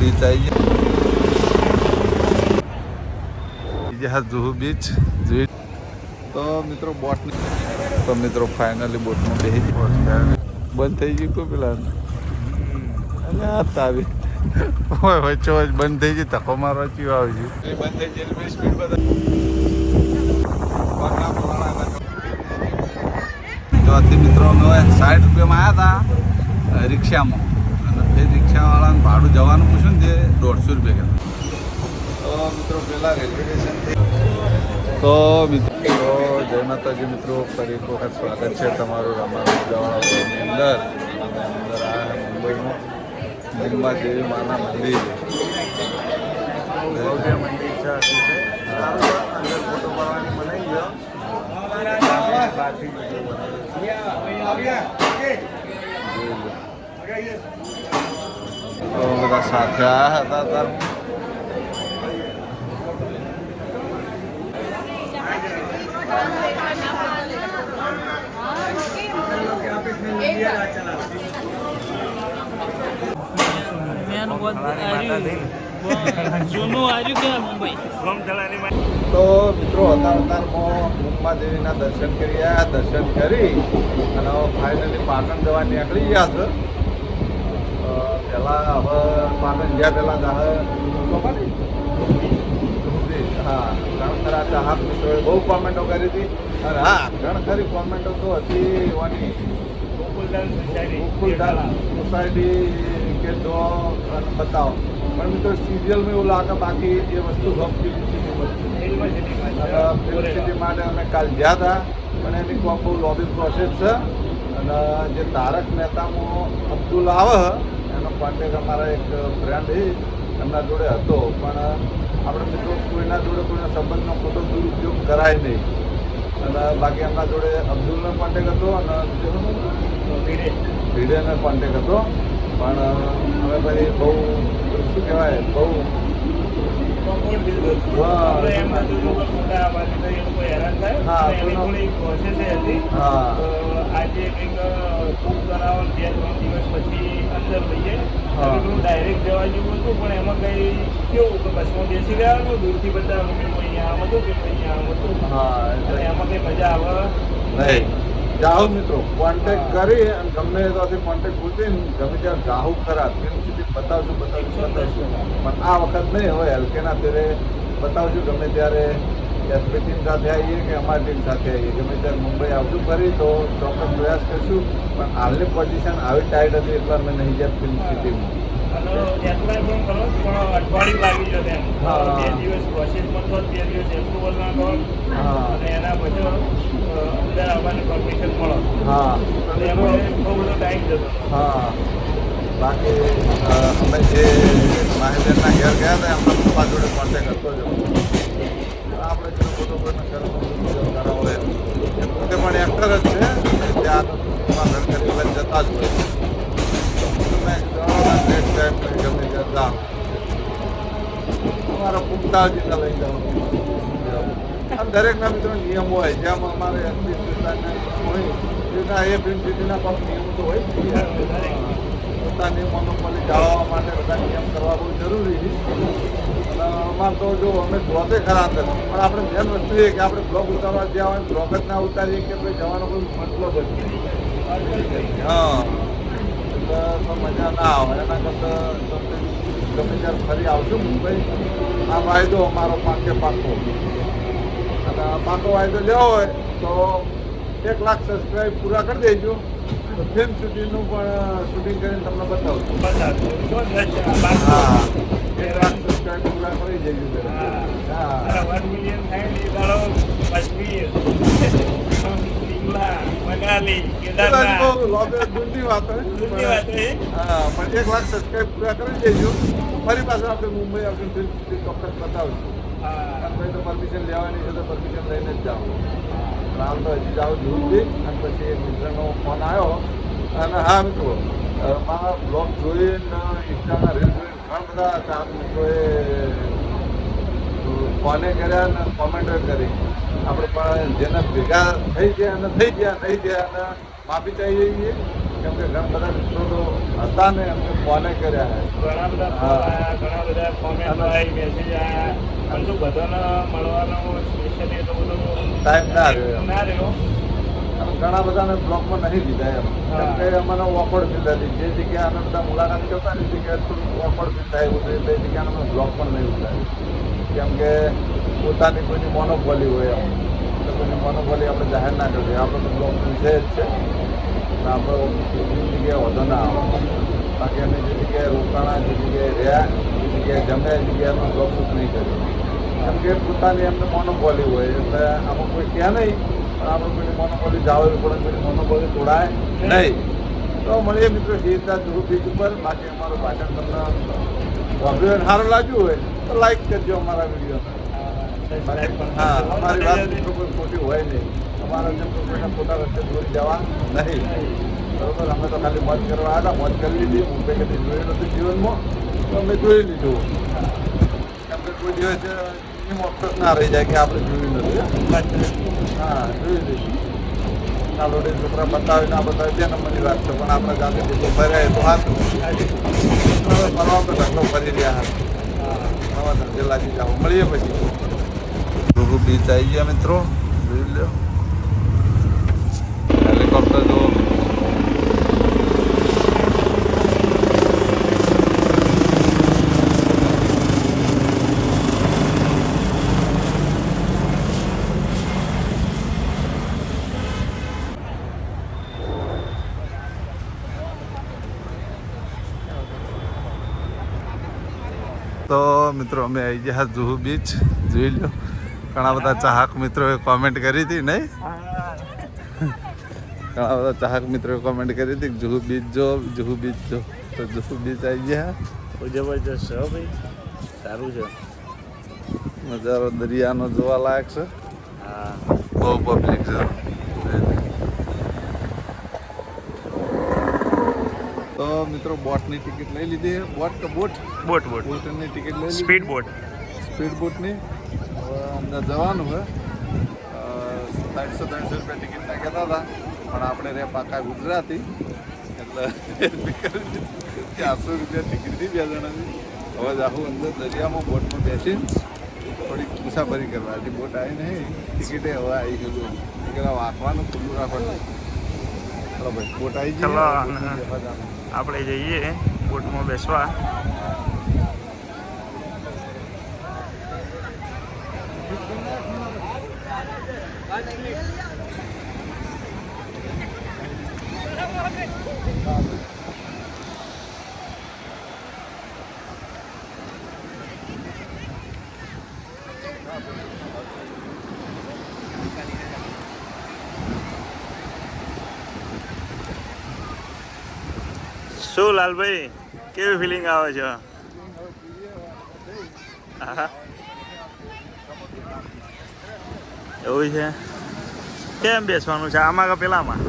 Beach આવી ગયા. જુહુ beach જોઈ. તો મિત્રો બોટ તો મિત્રો ફાઇનલી બોટમાં બેસી બંધ થઈ ગયું કોઈ પેલા? આ તારી હોય વચ્ચે વચ્ચે બંધ થઈ ગઈ તકો મારવા ચીવ આવી ગયું. બંધ થઈ એટલે સ્પીડ બધા તો મિત્રો અમે સાઠ રૂપિયામાં આવ્યા હતા રિક્ષામાં. અને ફેર રિક્ષાવાળાને ભાડું જવાનું પૂછ્યું ને તે દોઢસો રૂપિયા કહેતા તો મિત્રો પહેલાં રેલવે સ્ટેશનથી તો મિત્રો જય માતાજી મિત્રો ફરી એક વખત સ્વાગત છે તમારું રામાયણ જવાળાની અંદર અને અંદર આ મુંબઈમાં નિર્મા દેવી માના મંદિર ભવ્ય મંદિર છે આખું છે સારું છે. અંદર ફોટો પાડવાની મનાઈ ગયો બહારથી video બનાવી. તો બધા સાથે આવ્યા હતા તાર મેન આર્યું જૂનું આર્યું કે મુંબઈ તો મિત્રો હતા અતારમાં મુંબા દેવીના દર્શન કરી આવ્યા દર્શન કરી અને ફાઇનલી પાટણ જવા નીકળી ગયા છે. પહેલાં હવે પાટણ ગયા પહેલાં હા. ઘણ હા મિત્રોએ બહુ કોમેન્ટો કરી હતી. અને હા. ઘણ ખરી કોમેન્ટો તો હતી એવાની. ગોકુલદાસ સોસાયટી કે જો અને બતાવો. પણ મિત્રો સિરિયલમાં એવું લાગે બાકી એ વસ્તુ ગમતી નથી ફિલ્મ સિટી માટે. અમે કાલ ગયા હતા. પણ એની કોઈ બહુ લોબી પ્રોસેસ છે. અને જે તારક મહેતામાં અબ્દુલ આવે એનો કોન્ટેક અમારા એક ફ્રેન્ડ એમના જોડે હતો. પણ આપણે મિત્રો કોઈના જોડે કોઈના સંબંધનો ખોટો દુરુપયોગ કરાય નહીં. અને બાકી એમના જોડે અબ્દુલનો કોન્ટેક હતો અને ભીડેનો કોન્ટેક હતો. પણ અમે પછી બહુ શું કહેવાય બહુ હા, હા. આજે કંઈક બુક કરાવો બે ત્રણ દિવસ પછી અંદર લઈએ. હા. ડાયરેક્ટ જવા જેવું હતું પણ એમાં કઈ કેવું કે બસમાં બેસી ગયા દૂરથી બધા અહીંયા આમ હતું કે અહીંયા આમ હતું. હા એમાં કઈ મજા આવે. નહીં. જાહુ મિત્રો કોન્ટેક કરી અને ગમે ત્યાંથી કોન્ટેક પૂછીને ગમે ત્યાં જાહું ખરા. ત્યાં સુધી બતાવશું બતાવશું બતાવશું પણ આ વખત નહીં હવે હલકેના ફેરે બતાવશું ગમે ત્યારે. એસપી ટીમ સાથે આવીએ કે અમારી ટીમ સાથે આવીએ. ગમે ત્યારે મુંબઈ આવશું ફરી તો ચોક્કસ પ્રયાસ કરશું. પણ હાલની પોઝિશન આવી ટાઈટ હતી એટલે અમે નહીં ગયા ફિલ્મ એમ. હા. બાકી અમે જે માહિતીના ઘેર ગયા હતા એમના પપ્પા જોડે કોન્ટેક્ટ હતો જ. અમારા પુખ્તાજીને લઈ જવાનું આમ દરેકના મિત્રો નિયમ હોય. જેમ અમારે એસપી હોય એ ફિલ્મ સિટીના પણ નિયમો તો હોય. પોતાની મોનોપોલી જાળવવા માટે બધા નિયમ કરવા બહુ જરૂરી છે. અને અમારે તો જો અમે બ્લોગે ખરા હતા. પણ આપણે મેન વસ્તુ એ કે આપણે બ્લોક ઉતારવા જ્યાં હોય બ્લોગ જ ના ઉતારીએ કે ભાઈ જવાનો કોઈ મતલબ જ નહીં. હા. એટલે તો મજા ના આવે. એના કરતાં ગમે ત્યારે ફરી આવશું મુંબઈ. આ વાયદો અમારો પાકે પાકો. અને પાકો વાયદો લેવો હોય તો એક લાખ સબસ્ક્રાઈબ પૂરા કરી દેજો. ફિલ્મ શૂટિંગનું પણ શૂટિંગ કરીને તમને બતાવશું હા. એક લાખ સબસ્ક્રાઈબ પૂરા કરી દેજો હા. વન મિલિયન થાય મનાલી કેદારનાથ. હા પણ એક લાખ સબસ્ક્રાઈબ પૂરા કરી દેજો. ફરી પાછું આપણે મુંબઈ આપણે ચોક્કસ બતાવશું. આપણે તો પરમિશન લેવાની છે તો પરમિશન લઈને જ જાઓ. રામ તો હજી જાઓ જોઈ અને પછી એક મિત્રનો ફોન આવ્યો. અને હા મિત્રો મારા બ્લોગ જોઈને ઇન્સ્ટાના રીલ જોઈને ઘણા બધા હતા મિત્રોએ ફોને કર્યા અને કોમેન્ટો કરી. આપણે પણ જેના ભેગા થઈ ગયા અને થઈ ગયા થઈ ગયા અને માફી ચાહીએ છીએ. કેમ કે ઘણા બધા મિત્રો તો હતા ને અમને ફોને કર્યા ઘણા બધા ફોન આવ્યા ઘણા બધા કોમેન્ટ આવી મેસેજ આવ્યા પણ શું બધાને મળવાનો સ્પેશિયલી એટલો બધો ટાઈમ ના રહ્યો ના રહ્યો. ઘણા બધાને બ્લોકમાં નહીં દીધા એમ. કેમ કે અમને ઓકવર્ડ ફીલ થતી જે જગ્યાએ અમે બધા મુલાકાત કરતા એ જગ્યાએ થોડું ઓકવર્ડ ફીલ થાય એવું થયું. એ જગ્યાને અમે બ્લોક પણ નહીં ઉતાર્યું. કેમ કે પોતાની કોઈની મોનોપોલી હોય એમ. કોઈની મોનોપોલી આપણે જાહેર ના કરીએ. આપણે તો બ્લોક છે જ છે. અને આપણે જગ્યાએ વધુ ના આવે. બાકી અમે જે જગ્યાએ રોકાણા જે જગ્યાએ રહ્યા જે જગ્યાએ જમે એ જગ્યાએ અમે નહીં કર્યું કેમ કે પોતાની એમને મોનોપોલી હોય એટલે આમાં કોઈ કહે નહીં પણ આપણે કોઈની મોનોપોલી જાળવવી પડે કોઈની મોનોપોલી તોડાય નહીં. તો મળીએ મિત્રો સીધા જુહુ બીચ ઉપર. બાકી અમારું ભાષણ તમને વાપર્યું સારું લાગ્યું હોય તો લાઈક કરજો અમારા વીડિયો. હા અમારી વાત મિત્રો કોઈ ખોટી હોય નહીં. અમારા જેમ કોઈ રસ્તે દોરી જવા નહીં. બરોબર, અમે તો ખાલી મોજ કરવા આવ્યા મોજ કરી લીધી. તો કદી જોયું નથી જીવનમાં, તો અમે જોઈ લીધું. કેમ કે કોઈ દિવસ એમ ના રહી જાય કે આપણે જોયું નથી, હા? જોઈ લીધું. ના રે છોકરા બતાવે ના બતાવે બે નંબરની વાત છે. પણ આપણે જાતે જેટલું ફર્યા તો હાથ ફરવા તો ઢગલો ફરી રહ્યા હતા નવા ધંધે લાગી જાઓ મળીએ પછી. રૂબુ બીચ આવી ગયા મિત્રો. જોઈ લો હેલિકોપ્ટર જુઓ તો મિત્રો, અમે આવી ગયા જુહુ બીચ. જોઈ લો, ઘણા બધા ચાહક મિત્રોએ કોમેન્ટ કરી હતી, નહીં? ઘણા બધા ચાહક મિત્રો કોમેન્ટ કરી હતી કે જુહુ બીચ જો જુહુ બીચ જો. તો જુહુ બીચ આવી ગયા. જબરજસ્ત છે ભાઈ. સારું છે. નજારો દરિયાનો જોવા લાયક છે. બહુ પબ્લિક છે. તો મિત્રો બોટની ટિકિટ લઈ લીધી બોટ કે બોટ? Boat boat. બોટની ટિકિટ લઈ લીધી. સ્પીડ બોટ સ્પીડ બોટની અંદર જવાનું છે. ત્રણસો ત્રણસો રૂપિયા ટિકિટ કહેતા હતા. પણ આપણે રે પાકા ગુજરાતી. એટલે ચારસો રૂપિયા ટિકિટથી બે જણાની. હવે આખું અંદર દરિયામાં બોટમાં બેસીને થોડીક મુસાફરી કરવા. હજી બોટ આવી નહીં ટિકિટે હવે આવી ગયું ટિકિટ વાંચવાનું ખુલ્લું રાખવાનું. ચલો ભાઈ બોટ આવી જાય આપણે જઈએ બોટમાં બેસવા. શું લાલભાઈ? કેવી ફિલિંગ આવે છે? એવું છે? કેમ બેસવાનું છે? આમાં કે પેલામાં?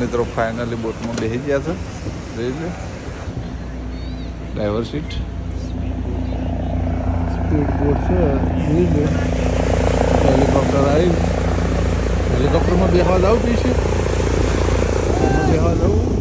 મિત્રો ફાઇનલી બોટમાં બેસી ગયા છે. જોઈ લે. ડ્રાઈવર સીટ સ્પીડ બોટ છે, જોઈ લે. હેલિકોપ્ટર આવી. હેલિકોપ્ટરમાં બેસવા જાવ પીશે બેસવા જાવ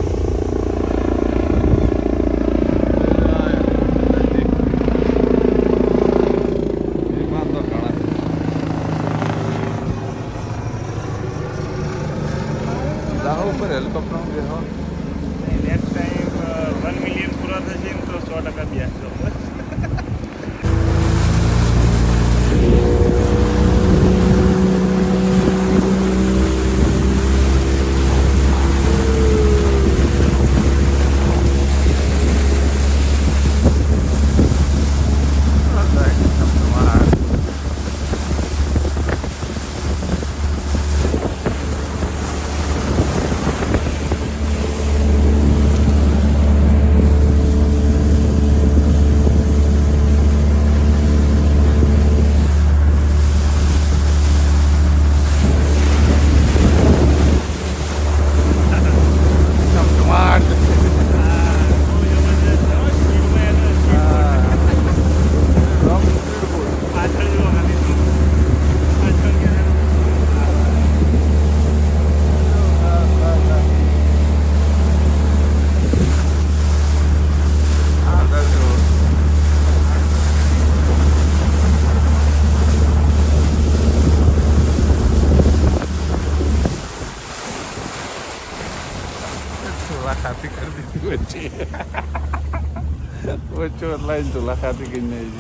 લાઈન તો લખાતી કે નહીં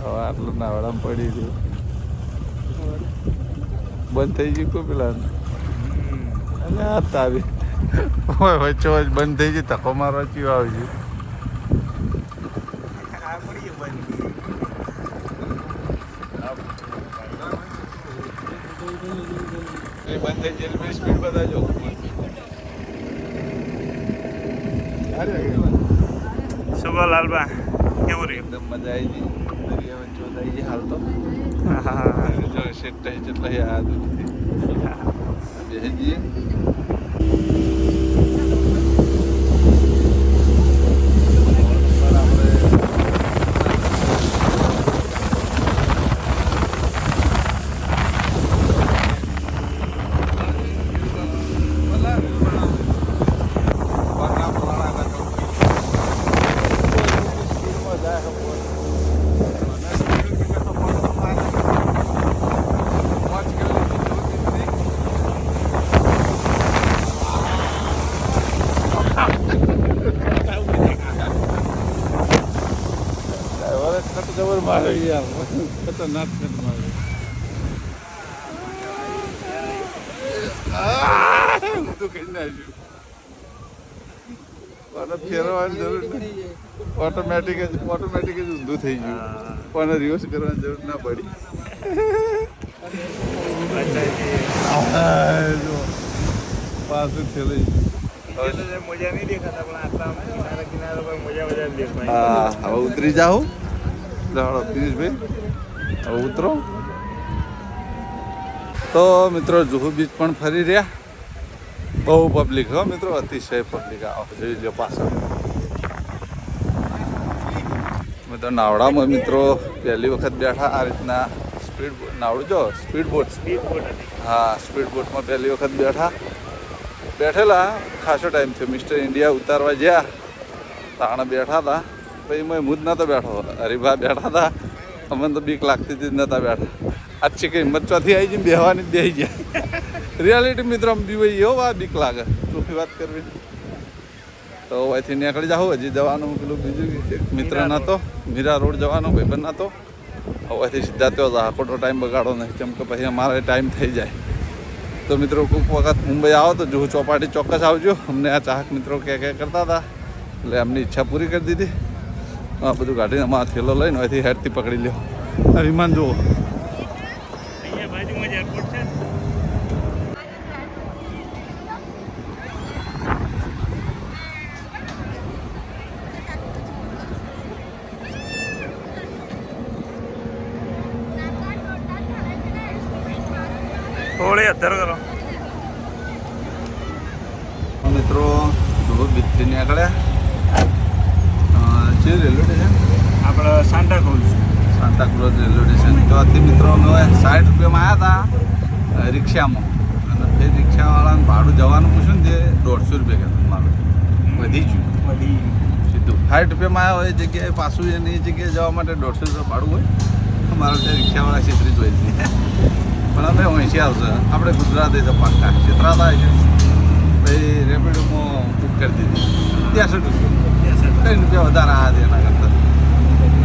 હવે આટલું નાવડામાં પડી ગયું. બંધ થઈ ગયું કોઈ પેલા? અને આ તારી હોય વચ્ચે વચ્ચે બંધ થઈ ગઈ તકો મારવા ચીવ આવી આ પડીએ બંધ. થઈ એટલે સ્પીડ બતાવજો અરે કહો લાલબા કેવું રહ્યું? એકદમ મજા આવી ગઈ. દરિયા વચ્ચે આવી હાલ તો. જો સેટ થઈ જેટલા યાદ બેસી જઈએ ખતરનાક ફેરવવાની જરૂર ઓટોમેટિક જ ઓટોમેટિક જ ઊંધું થઈ ગયું. કોને રિવર્સ કરવાની જરૂર ના પડી. પાછું ગયું મજા નહીં દેખાતા પણ આટલા અમે કિનારા કિનારા પર મજા મજા દેખાય. હા હવે ઉતરી જાઓ. ચાલો પિયુષભાઈ હવે ઉતરો. તો મિત્રો જુહુ બીચ પણ ફરી રહ્યા. બહુ પબ્લિક હો મિત્રો, અતિશય પબ્લિક આવો જોઈ લો પાછળ. મિત્રો, નાવડામાં મિત્રો પહેલી વખત બેઠા આ રીતના સ્પીડ નાવડું જો સ્પીડ બોટ સ્પીડ બોટ હા સ્પીડ બોટમાં પહેલી વખત બેઠા. બેઠેલા, ખાસો ટાઈમ થયો. મિસ્ટર ઇન્ડિયા ઉતારવા ગયા તાણે બેઠા હતા પછી મેં હું જ નહોતો બેઠો. હરિભા બેઠા હતા અમને તો બીક લાગતી હતી જ નહોતા બેઠા. આછી કઈ હિંમત ચોથી આવી જઈને બેહવાની જ બેસી ગયા. રિયાલિટી મિત્રો આમ બીવાઈ એવો આ બીક લાગે. ચોખ્ખી વાત કરવી તો અહીંથી નીકળી જાઉં હજી જવાનું પેલું બીજું મિત્ર નહોતો મીરા રોડ જવાનો ભાઈબંધ નહોતો હવેથી સીધા તો જા ખોટો ટાઈમ બગાડો નહીં કેમ કે પછી અમારે ટાઈમ થઈ જાય. તો મિત્રો કોઈક વખત મુંબઈ આવો તો જુહુ ચોપાટી ચોક્કસ આવજો. અમને આ ચાહક મિત્રો કે કે કરતા હતા. એટલે એમની ઈચ્છા પૂરી કરી દીધી. આ બધું કાઢીને આમાં થેલો લઈને અહીંથી હેડથી પકડી લ્યો. આ વિમાન જુઓ અહીંયા બાજુમાં જ એરપોર્ટ છે થોડી અધર કરો મિત્રો જુહુ બીજથી નીકળ્યા છે રેલવે સ્ટેશન આપણે સાંતા ક્રુઝ સાંતા ક્રોઝ રેલવે સ્ટેશન તો આથી મિત્રો અમે સાઠ રૂપિયામાં આવ્યા હતા રિક્ષામાં. અને તે રિક્ષાવાળાને ભાડું જવાનું પૂછ્યું ને તે દોઢસો રૂપિયા કહેતું મારું. વધી ગયું. બધી સીધું. સાઠ રૂપિયામાં આવ્યા હોય એ જગ્યાએ પાછું એની જગ્યાએ જવા માટે દોઢસો રૂપિયા ભાડું હોય મારું તે રિક્ષાવાળા છેતરી જ હોય છે પણ અમે અહીંથી આવશે. આપણે ગુજરાતી છે પાક્કા છેતરાતા થાય છે પછી રેપિડોમાં બુક કરી દીધી. ત્યાંસઠ રૂપિયા. ત્રણ રૂપિયા વધારે આ એના કરતાં.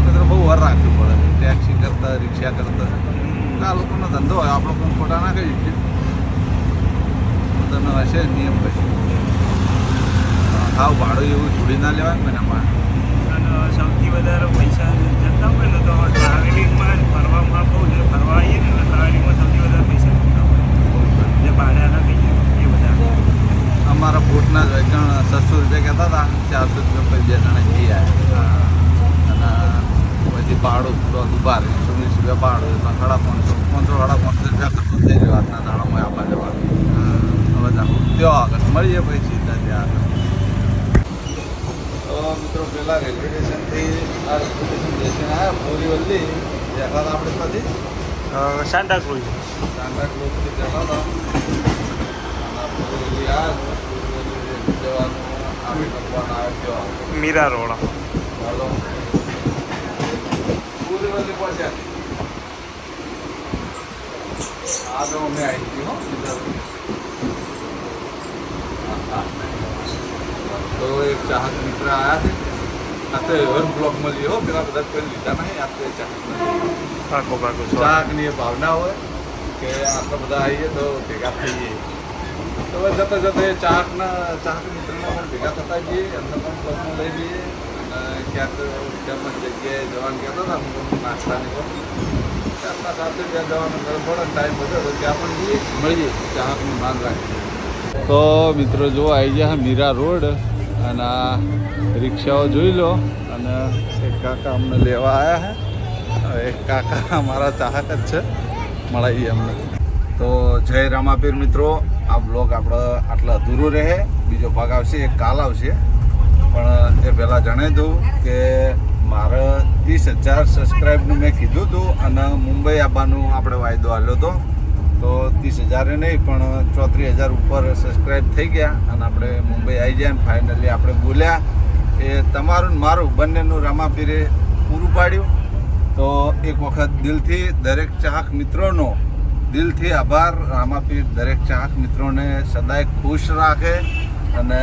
મિત્રો બહુ વાર રાખવું પડે. ટેક્સી કરતા રિક્ષા કરતા. આ લોકોનો ધંધો હોય આપણો પણ ખોટા ના કરી શકીએ. બધાનો હશે નિયમ પછી. હાવ ભાડું એવું જોડી ના લેવાય અમારે અને સૌથી વધારે પૈસા જતા હોય ને તો ટ્રાવેલિંગમાં અને ફરવામાં બહુ છે ફરવા આવીએ ને ટ્રાવેલિંગમાં સૌથી વધારે પૈસા જતા હોય. જે ભાડાના કહીએ એ બધા. અમારા ફૂટના જ કારણ રૂપિયા કહેતા હતા ચારસો રૂપિયા પછી બે જણા જઈ આવ્યા અને પછી ભાડું દસ બાર એકસો એટલે સાડા પાંચસો પાંચસો સાડા પાંચસો રૂપિયા ખર્ચો થઈ ગયો આજના દાડામાં આવવા જવાનું. હવે ત્યાં આગળ. મળીએ પછી સીધા ત્યાં આગળ. મિત્રો પહેલાં રેલવે સ્ટેશનથી આ રેલવે સ્ટેશન બેસીને આવ્યા બોરીવલ્લી. હતા આપણે ત્યાંથી? સાંતા ક્રુઝ સાંતા ક્લોઝથી બેઠા હતા અને બોરીવલ્લી જવાનું આવી નખવાના આવે ત્યાં આગળ મીરા રોડ હાલો બોરીવલ્લી પહોંચ્યા. आज मैं आई थी हूँ तो एक चाहक मित्र आया थे आता एवढं ब्लॉकमध्ये लिहो तेव्हा कदाच कोणी लिहिता नाही आता चाहक ચાકની ભાવના હોય કે આપણે બધા આવીએ તો ભેગા થઈએ તો જતા જતા એ ચાકના ચાહક મિત્રના પણ ભેગા થતા જઈએ એમને પણ પગમાં લઈ જઈએ ક્યાંક ત્યાં પણ જગ્યાએ જવાનું કહેતા હતા નાસ્તાની પણ તેમના સાથે ટાઈમ વધે તો ત્યાં પણ મળીએ ચાહકનું માન રાખીએ. તો મિત્રો જો આવી ગયા મીરા રોડ અને આ રિક્ષાઓ જોઈ લો અને એક કાકા અમને લેવા આવ્યા છે એક કાકા અમારા ચાહક જ છે. મળાવીએ અમને. તો જય રામાપીર મિત્રો. આ બ્લોગ આપણો આટલો અધૂરો રહે. બીજો ભાગ આવશે, એક કાલ આવશે. પણ એ પહેલાં જણાવી દઉં કે મારે ત્રીસ હજાર સબસ્ક્રાઈબનું મેં કીધું હતું અને મુંબઈ આવવાનું આપણે વાયદો આવ્યો હતો. તો ત્રીસ હજારે નહીં, પણ ચોત્રીસ હજાર ઉપર સબસ્ક્રાઈબ થઈ ગયા અને આપણે મુંબઈ આવી ગયા અને ફાઇનલી આપણે બોલ્યા એ તમારું મારું બંનેનું રામાપીરે પૂરું પાડ્યું. તો એક વખત દિલથી દરેક ચાહક મિત્રોનો દિલથી આભાર. રામાપીર દરેક ચાહક મિત્રોને સદાય ખુશ રાખે અને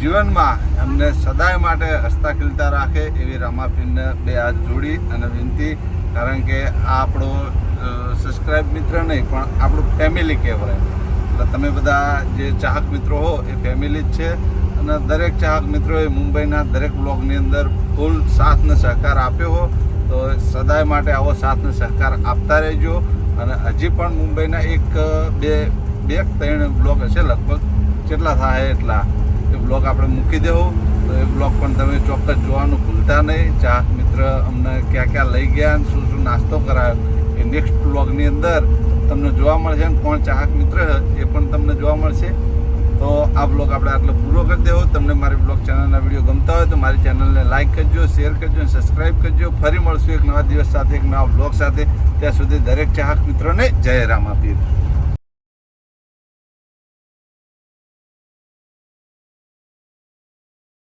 જીવનમાં એમને સદાય માટે હસતા ખીલતા રાખે એવી રામાપીરને બે હાથ જોડી અને વિનંતી, કારણ કે આ આપણો સબસ્ક્રાઇબ મિત્ર નહીં, પણ આપણું ફેમિલી કહેવાય. એટલે તમે બધા જે ચાહક મિત્રો હો, એ ફેમિલી જ છે. અને દરેક ચાહક મિત્રોએ મુંબઈના દરેક બ્લોગની અંદર ફૂલ સાથ ને સહકાર આપ્યો હો. તો સદાય માટે આવો સાથ ને સહકાર આપતા રહેજો. અને હજી પણ મુંબઈના એક બે બે, ત્રણ બ્લોગ હશે લગભગ. કેટલા થાય એટલા? બ્લોગ આપણે મૂકી દેવો. તો એ બ્લોગ પણ તમે ચોક્કસ જોવાનું ભૂલતા નહીં. ચાહક મિત્ર અમને ક્યાં ક્યાં લઈ ગયા અને શું શું નાસ્તો કરાયો. એ નેક્સ્ટ બ્લોગની અંદર તમને જોવા મળશે અને કોણ ચાહક મિત્ર એ પણ તમને જોવા મળશે. તો આ બ્લોગ આપણે આટલો પૂરો કરી દેવો. તમને મારી બ્લોગ ચેનલના વીડિયો ગમતા હોય તો મારી ચેનલને લાઇક કરજો, શેર કરજો અને સબસ્ક્રાઈબ કરજો. ફરી મળશું એક નવા દિવસ સાથે, એક નવા બ્લોગ સાથે. ત્યાં સુધી દરેક ચાહક મિત્રોને જય રામ આપીએ.